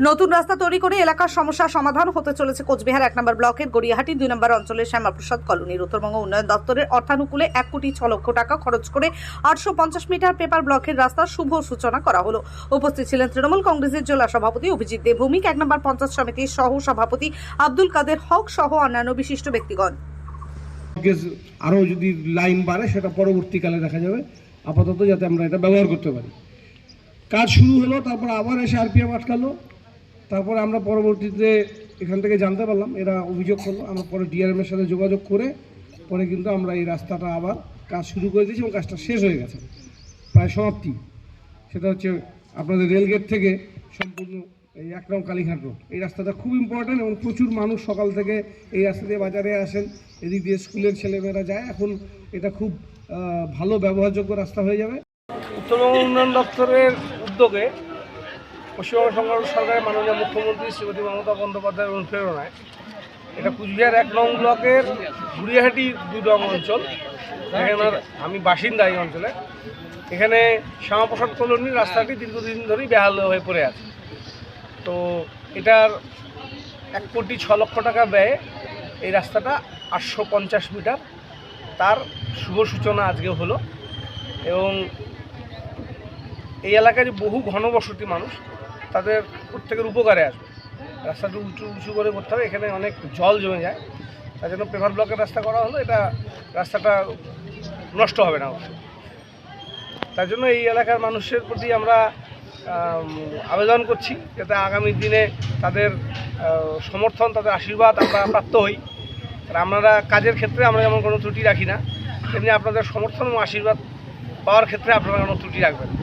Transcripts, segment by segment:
নতুন রাস্তা তৈরি করে এলাকার সমস্যার সমাধান হতে চলেছে কোচবিহার এক নম্বর ব্লকের গড়িয়াহাটি, দুই নম্বর অঞ্চলের শ্যামাপ্রসাদ কলোনির উত্তরবঙ্গ উন্নয়ন দপ্তরের অর্থানুকূলে এক কোটি ছ লক্ষ টাকা খরচ করে আটশো পঞ্চাশ মিটার পেপার ব্লকের রাস্তার শুভ সূচনা করা হলো। উপস্থিত ছিলেন তৃণমূল কংগ্রেসের জেলা সভাপতি অভিজিৎ দেবভৌমিক, এক নম্বর পঞ্চায়েত সমিতির সহ সভাপতি আব্দুল কাদের হক সহ অন্যান্য বিশিষ্ট ব্যক্তিগণ। আরও যদি লাইন বাড়ে, সেটা পরবর্তীকালে দেখা যাবে। আপাতত যাতে আমরা এটা ব্যবহার করতে পারি। কাজ শুরু হলো, তারপর আবার এসে আরপিএফ আটকালো। তারপরে আমরা পরবর্তীতে এখান থেকে জানতে পারলাম, এরা অভিযোগ করল, আমরা পরে ডিআরএম এর সাথে যোগাযোগ করে পরে কিন্তু আমরা এই রাস্তাটা আবার কাজ শুরু করে দিয়েছি এবং কাজটা শেষ হয়ে গেছে, প্রায় সমাপ্তি। সেটা হচ্ছে আপনাদের রেলগেট থেকে সম্পূর্ণ এই এক নং কালীঘাট রোড। এই রাস্তাটা খুব ইম্পর্ট্যান্ট এবং প্রচুর মানুষ সকাল থেকে এই রাস্তা দিয়ে বাজারে আসেন, এদিক দিয়ে স্কুলের ছেলেমেয়েরা যায়। এখন এটা খুব ভালো ব্যবহারযোগ্য রাস্তা হয়ে যাবে। উত্তরবঙ্গ উন্নয়ন দপ্তরের উদ্যোগে পশ্চিমবঙ্গ সরকারের মাননীয় মুখ্যমন্ত্রী শ্রীমতী মমতা বন্দ্যোপাধ্যায়ের অনুপ্রেরণায়। এটা কুচবিহার এক নং ব্লকের গুড়িয়াহাটি নং অঞ্চল। এখানে আমি বাসিন্দা এই অঞ্চলে। এখানে শ্যামাপ্রসাদ কলোনির রাস্তাটি দীর্ঘদিন ধরেই বেহাল হয়ে পড়ে আছে। তো এটার এক কোটি ছ লক্ষ টাকা ব্যয়ে এই রাস্তাটা আটশো পঞ্চাশ মিটার। তার শুভ সূচনা আজকে হলো। এবং এই এলাকায় বহু ঘনবসতি মানুষ তাদের প্রত্যেকের উপকারে আসবে। রাস্তাটা উঁচু উঁচু করে করতে হবে, এখানে অনেক জল জমে যায়। তার জন্য পেপার ব্লকের রাস্তা করা হলো, এটা রাস্তাটা নষ্ট হবে না অবশ্যই। তার জন্য এই এলাকার মানুষের প্রতি আমরা আবেদন করছি যাতে আগামী দিনে তাদের সমর্থন, তাদের আশীর্বাদ আমরা প্রাপ্ত হই। আর আপনারা কাজের ক্ষেত্রে আমরা যেমন কোনো ত্রুটি রাখি না, তেমনি আপনাদের সমর্থন এবং আশীর্বাদ পাওয়ার ক্ষেত্রে আপনারা কোনো ত্রুটি রাখবেন না।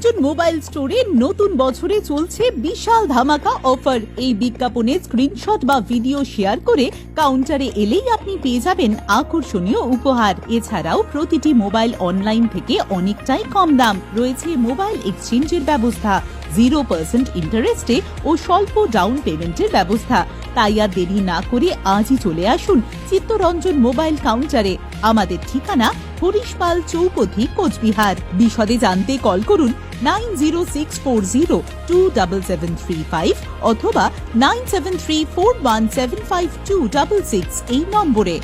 Chittaranjan mobile স্টোরে নতুন বছরে চলছে বিশাল ধামাকা অফার। এই বিজ্ঞাপনে স্ক্রিনশট বা ভিডিও শেয়ার করে কাউন্টারে এলেই আপনি পেয়ে যাবেন আকর্ষণীয় উপহার। এছাড়াও প্রতিটি মোবাইল অনলাইন থেকে অনেকটাই কম দাম। রয়েছে মোবাইল এক্সচেঞ্জের ব্যবস্থা। জিরো পার্সেন্ট ইন্টারেস্টে ও স্বল্প ডাউন পেমেন্টের ব্যবস্থা। তাই আর দেরি না করে আজই চলে আসুন চিত্তরঞ্জন মোবাইল কাউন্টারে আমাদের ঠিকানা হরিশপাল চৌপথি, কোচবিহার। বিশদে জানতে কল করুন nine zero six four zero two double seven three five অথবা nine seven three four one seven five two double six এই নম্বরে।